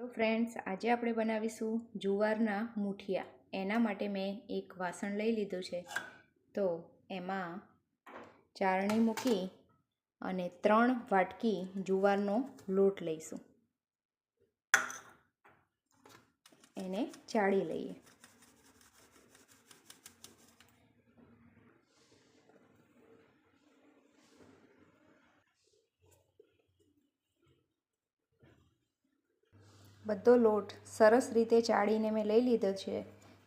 તો ફ્રેન્ડ્સ આજે આપણે બનાવીશું જુવારના મૂઠિયા. એના માટે મેં એક વાસણ લઈ લીધું છે. તો એમાં ચારણી મૂકી અને ત્રણ વાટકી જુવારનો લોટ લઈશું. એને ચાળી લઈએ. બધો લોટ સરસ રીતે ચાળીને મેં લઈ લીધો છે.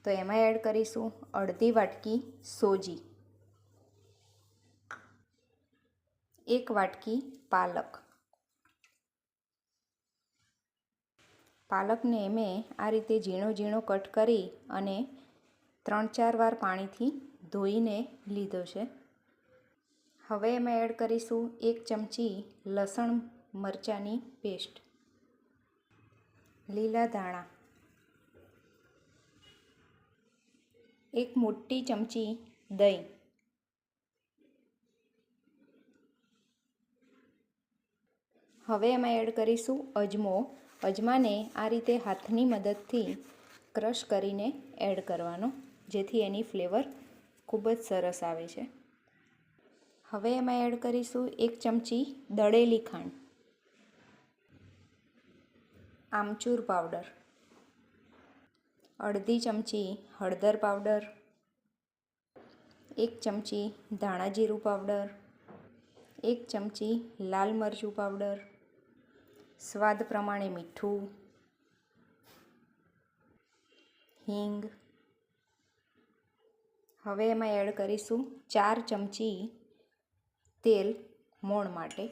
તો એમાં એડ કરીશું અડધી વાટકી સોજી. એક વાટકી પાલક. પાલકને મેં આ રીતે ઝીણો ઝીણો કટ કરી અને ત્રણ ચાર વાર પાણીથી ધોઈને લીધો છે. હવે એમાં એડ કરીશું એક ચમચી લસણ મરચાંની પેસ્ટ. લીલા ધાણા. એક મોટી ચમચી દહીં. હવે એમાં એડ કરીશું અજમો. અજમાને આ રીતે હાથની મદદથી ક્રશ કરીને એડ કરવાનો, જેથી એની ફ્લેવર ખૂબ જ સરસ આવે છે. હવે એમાં એડ કરીશું એક ચમચી દળેલી ખાંડ. આમચૂર પાવડર. અડધી ચમચી હળદર પાવડર. એક ચમચી ધાણા જીરું પાવડર. એક ચમચી લાલ મરચું પાવડર. સ્વાદ પ્રમાણે મીઠું. હિંગ. હવે એમાં એડ કરીશું ચાર ચમચી તેલ મોણ માટે.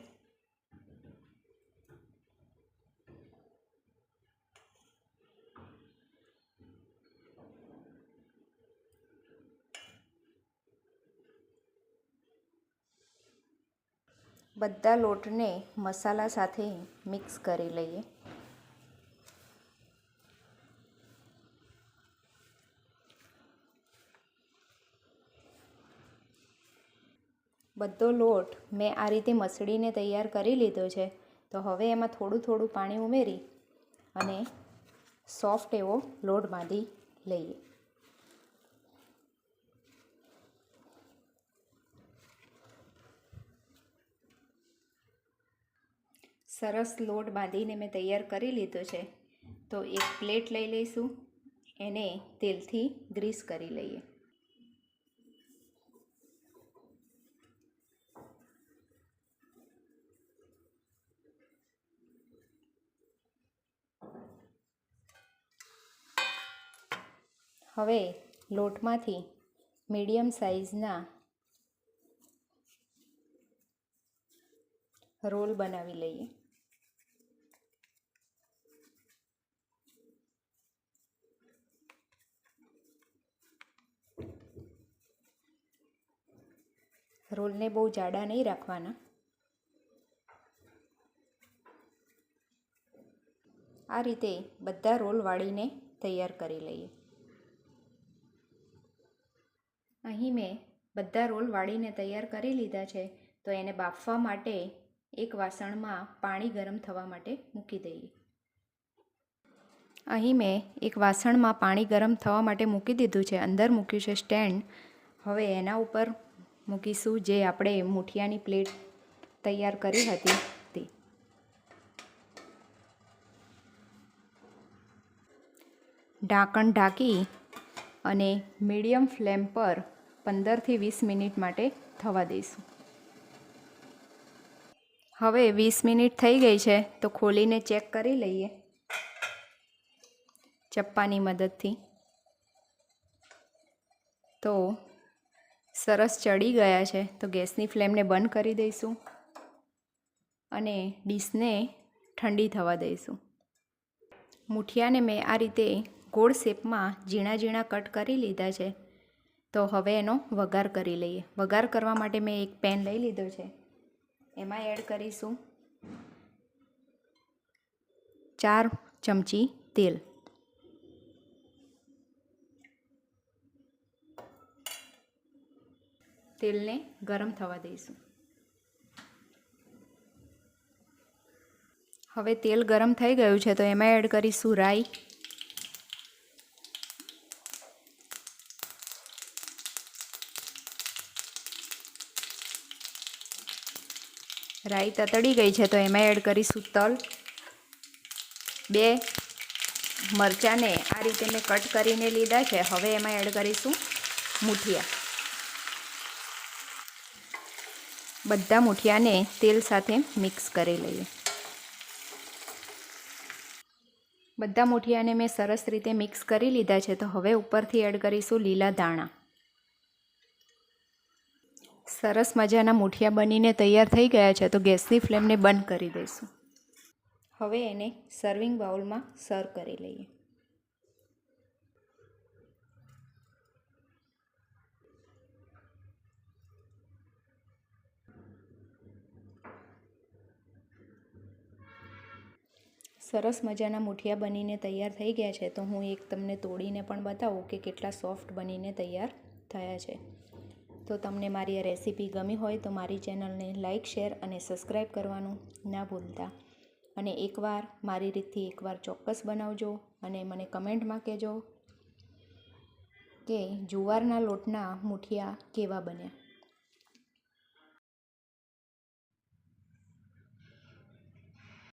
બધા લોટને મસાલા સાથે મિક્સ કરી લઈએ. બધો લોટ મેં આ રીતે મસળીને તૈયાર કરી લીધો છે. તો હવે એમાં થોડું થોડું પાણી ઉમેરી અને સોફ્ટ એવો લોટ બાંધી લઈએ. સરસ લોટ બાંધીને મેં તૈયાર કરી લીધો છે. તો એક પ્લેટ લઈ લઈશું. એને તેલથી ગ્રીસ કરી લઈએ. હવે લોટમાંથી મીડિયમ સાઇઝના રોલ બનાવી લઈએ. રોલને બહુ જાડા નહીં રાખવાના. આ રીતે બધા રોલ વાળીને તૈયાર કરી લઈએ. અહીં મેં બધા રોલ વાળીને તૈયાર કરી લીધા છે, તો એને બાફવા માટે એક વાસણમાં પાણી ગરમ થવા માટે મૂકી દઈએ. અહીં મેં એક વાસણમાં પાણી ગરમ થવા માટે મૂકી દીધું છે, અંદર મૂક્યું છે સ્ટેન્ડ. હવે એના ઉપર મૂકીશું જે આપણે મૂઠિયાની પ્લેટ તૈયાર કરી હતી તે. ઢાંકણ ઢાંકી અને મીડિયમ ફ્લેમ પર પંદરથી વીસ મિનિટ માટે થવા દઈશું. હવે વીસ મિનિટ થઈ ગઈ છે, તો ખોલીને ચેક કરી લઈએ. ચપ્પાની મદદથી. તો સરસ ચડી ગયા છે. તો ગેસની ફ્લેમને બંધ કરી દઈશું અને ડીશને ઠંડી થવા દઈશું. મૂઠિયાને મેં આ રીતે ગોળ શેપમાં ઝીણા ઝીણા કટ કરી લીધા છે. તો હવે એનો વઘાર કરી લઈએ. વઘાર કરવા માટે મેં એક પેન લઈ લીધો છે. એમાં એડ કરીશું ચાર ચમચી તેલ. તેલને ગરમ થવા દઈશું. હવે તેલ ગરમ થઈ ગયું છે તો એમાં એડ કરીશું રાઈ. રાઈ તતડી ગઈ છે તો એમાં એડ કરીશું તલ. બે મરચાંને આ રીતે મેં કટ કરીને લીધા છે. હવે એમાં એડ કરીશું મૂઠિયા. બધા મૂઠિયાને તેલ સાથે મિક્સ કરી લઈએ. બધા મૂઠિયાને મેં સરસ રીતે મિક્સ કરી લીધા છે તો હવે ઉપરથી એડ કરીશું લીલા દાણા. સરસ મજાના મૂઠિયા બનીને તૈયાર થઈ ગયા છે તો ગેસની ફ્લેમને બંધ કરી દઈશું. હવે એને સર્વિંગ બાઉલમાં સર્વ કરી લઈએ. સરસ મજાના મૂઠિયા બનીને તૈયાર થઈ ગયા છે. તો હું એક તમને તોડીને પણ બતાવું કે કેટલા સોફ્ટ બનીને તૈયાર થયા છે. તો તમને મારી આ રેસીપી ગમી હોય તો મારી ચેનલને લાઇક શેર અને સબસ્ક્રાઈબ કરવાનું ના ભૂલતા. અને એકવાર મારી રીતથી એકવાર ચોક્કસ બનાવજો અને મને કમેન્ટમાં કહેજો કે જુવારના લોટના મૂઠિયા કેવા બન્યા.